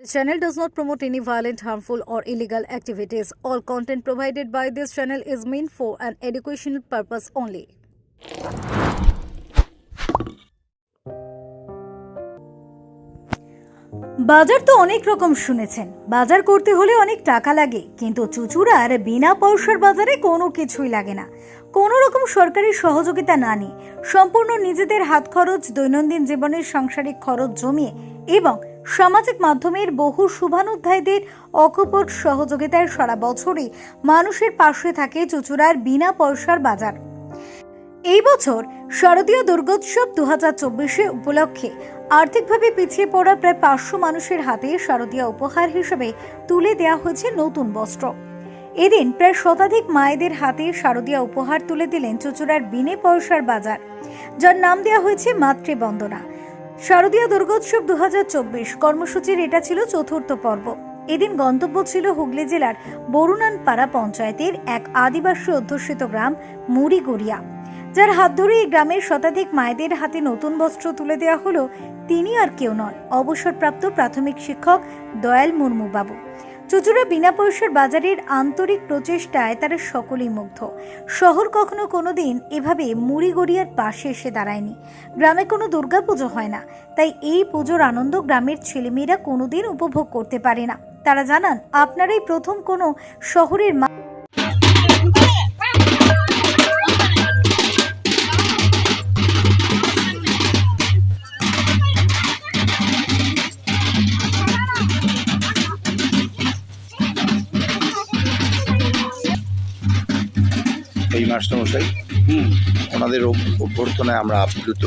This channel does not promote any violent, harmful, or illegal activities. All content provided by this channel is meant for an educational purpose only. বাজার তো অনেক রকম শুনেছেন বাজার করতে হলে অনেক টাকা লাগে কিন্তু চুচুড়ার বিনা পয়সার বাজারে কোনো কিছুই লাগে না কোনো রকম সরকারি সহযোগিতা না নিয়ে সম্পূর্ণ নিজেদের হাত খরচ দৈনন্দিন জীবনের সাংসারিক খরচ জমিয়ে এবং সামাজিক মাধ্যমের বহু শুভানুধ্যায়ীদের অকপট সহযোগিতায় সারা বছরই মানুষের পাশে থাকে চুচুড়ার বিনা পয়সার বাজার। এই বছর শারদীয় দুর্গোৎসব দু হাজার চব্বিশে উপলক্ষে আর্থিকভাবে পিছিয়ে পড়া প্রায় পাঁচশো মানুষের হাতে শারদীয় উপহার হিসেবে তুলে দেওয়া হয়েছে নতুন বস্ত্র। এদিন প্রায় শতাধিক মায়েদের হাতে শারদীয় উপহার তুলে দিলেন চুচুড়ার বিনে পয়সার বাজার, যার নাম দেওয়া হয়েছে মাতৃবন্দনা। শারদীয় দুর্গোৎসব দু কর্মসূচির এটা ছিল চতুর্থ পর্ব। এদিন গন্তব্য ছিল হুগলি জেলার বরুণানপাড়া পঞ্চায়েতের এক আদিবাসী অধ্যুষিত গ্রাম মুড়িগড়িয়া। যার হাত ধরে এই গ্রামের শতাধিক মায়েদের হাতে নতুন বস্ত্র তুলে দেওয়া হলো, তিনি আর কেউ নন। অবসরপ্রাপ্ত প্রাথমিক শিক্ষক দয়াল মুর্মু বাবু চুচুড়া বিনা পয়সার বাজারের আন্তরিক প্রচেষ্টায় তারা সকলেই মুগ্ধ। শহর কখনো কোনো দিন এভাবে মুড়ি গড়িয়ার পাশে এসে দাঁড়ায়নি। গ্রামে কোনো দুর্গাপুজো হয় না, তাই এই পুজোর আনন্দ গ্রামের ছেলেমেয়েরা কোনোদিন উপভোগ করতে পারে না। তারা জানান আপনারাই প্রথম কোনো শহরের মা এই মাস্টারমশাই। ওনাদের অভ- অভ্যর্থনায় আমরা আপ্লুত।